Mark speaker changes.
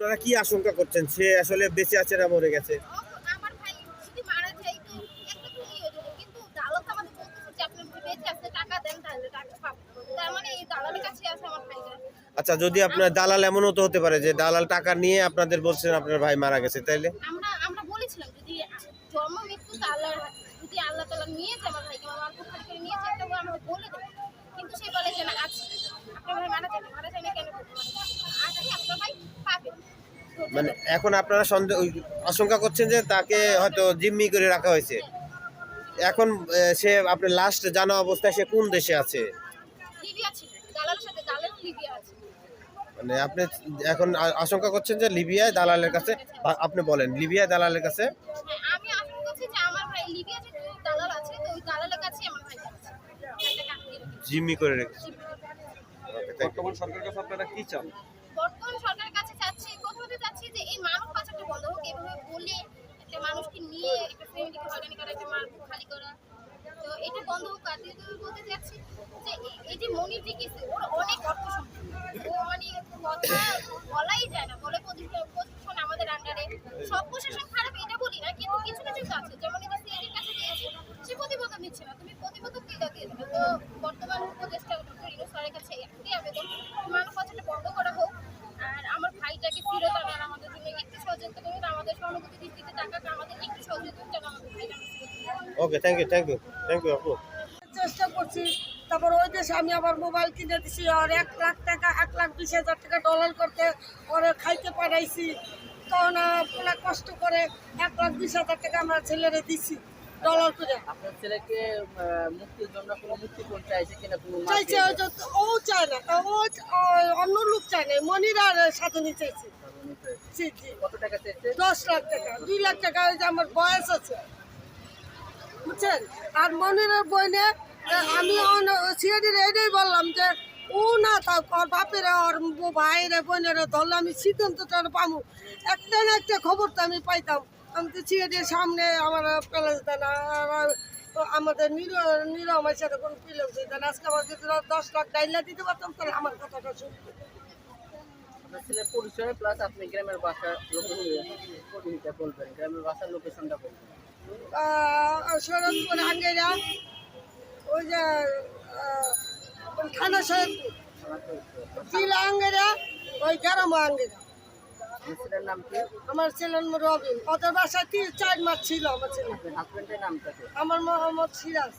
Speaker 1: আপনারা কি আশঙ্কা করছেন? সে আসলে বেঁচে আছে না মরে গেছে?
Speaker 2: যায় মানে
Speaker 1: আচ্ছা যদি আপনার দালাল এমনও তো হতে পারে যে দালাল টাকা নিয়ে আপনাদের বলছেন আপনার ভাই মারা গেছে তাইলে?
Speaker 2: আমরা আমরা বলেছিলাম যদি জন্ম মৃত্যু আল্লাহর হাতে যদি আল্লাহ তালা নিয়েছে আমার ভাইকে আমার মালকে খালি করে নিয়েছে একটা আমরা বলে দেবো কিন্তু সে বলে যে না আছে আপনার ভাই মারা যায় না মারা যায় না কেন বলতে পারে? আছে আপনার ভাই পাবে
Speaker 1: মানে এখন আপনারা সন্দেহ আশঙ্কা করছেন যে তাকে হয়তো জিম্মি করে রাখা হয়েছে। এখন সে আপনি লাস্ট জানা অবস্থায় সে কোন দেশে আছে?
Speaker 2: লিবিয়া ছিল। দালালের সাথে দালাল লিবিয়া আছে।
Speaker 1: মানে আপনি এখন আশঙ্কা করছেন যে লিবিয়ায় দালালের কাছে আপনি বলেন লিবিয়ায় দালালের কাছে?
Speaker 2: হ্যাঁ আমি আশা করছি যে আমার ভাই লিবিয়া যে দালাল আছে তো ওই দালালের কাছেই আমার ভাই আছে। ভাইটাকে আটকে রেখেছে।
Speaker 1: জিম্মি করে রেখেছে.
Speaker 3: বর্তমান সরকারের কাছে আপনারা কি চান?
Speaker 2: বর্তমান সরকারের কাছে চাচ্ছি প্রথমত চাচ্ছি যে এই মানব পাচারটা বন্ধ হোক এভাবে বলে একটা মানুষকে নিয়ে একটা ফ্যামিলিকে হয়রানি করা একটা মার খালি তো এটা বন্ধ হোক, আর দ্বিতীয়ত বলতে চাচ্ছি যে এই- যে মনির যে কেসে ওর অনেক কথা বলাই যায় না, বলে প্রতিষ্ঠান আমাদের আন্ডারে সব প্রশাসন খারাপ, এটা বলি না, কিন্তু কিছু কিছু আছে। যেমন এটা দিচ্ছে না। তুমি প্রতিবেদন দিয়ে দিয়ে তো বর্তমান উপদেষ্টা ডক্টর ইনু স্যারের কাছে একটাই আবেদন মানব বন্ধ করা হোক। আর আমার ভাইটাকে ফিরত আনার আমাদের জন্য একটু সহযোগিতা করুন, আমাদের সহানুভূতি দৃষ্টিতে টাকাটা আমাদের একটু সহযোগিতা আমাদের
Speaker 1: okay thank you thank you thank you আপু
Speaker 4: চেষ্টা করছি তারপর ওই দেশে আমি আবার মোবাইল কিনে দিছি আর এক লাখ টাকা এক লাখ বিশ হাজার টাকা ডলার করতে পরে খাইতে পাঠাইছি তখন পুরা কষ্ট করে এক লাখ বিশ হাজার টাকা আমার ছেলেরে দিছি ডলার করে।
Speaker 5: আপনার ছেলেকে মুক্তির জন্য কোনো মুক্তিপণ চাইছে কিনা কোনো মাকে?
Speaker 4: চাইছে ও চায় না ও ও অন্য লোক চায় না মনিরার সাধনী চাইছে। জি জি।
Speaker 5: কত টাকা চাইছে?
Speaker 4: দশ লাখ টাকা দুই লাখ টাকা ওই যে আমার বয়স আছে। বুঝছেন? আর মনিরের বইনে আমি সিআইডির এটাই বললাম যে ও না থাক ওর বাপের ওর ভাইয়ের বোনের ধরলে আমি সিদ্ধান্তটা পাবো। একটা না একটা খবর তো আমি পাইতাম। আমি তো সিআইডির সামনে আমার প্যালেস দেন আর আমাদের নির নিরমের সাথে কোনো প্যালেস দেন। আজকে আমার যদি দশ লাখ ডাইলা দিতে পারতাম তাহলে আমার কথাটা শুনতো।
Speaker 5: ছেলের পরিচয় প্লাস আপনি গ্রামের বাসা লোকেশনটা বলবেন গ্রামের বাসার লোকেশনটা বলবেন।
Speaker 4: শরৎপুর আঙ্গেরা ওই যে থানা শরৎপুর জেলা আঙ্গেরা ওই গ্রাম আঙ্গেরা।
Speaker 5: নাম
Speaker 4: আমার ছেলের রবিন ওদের বাসায় তিন চার মাস ছিল আমার ছেলে। আমার মোহাম্মদ সিরাজ।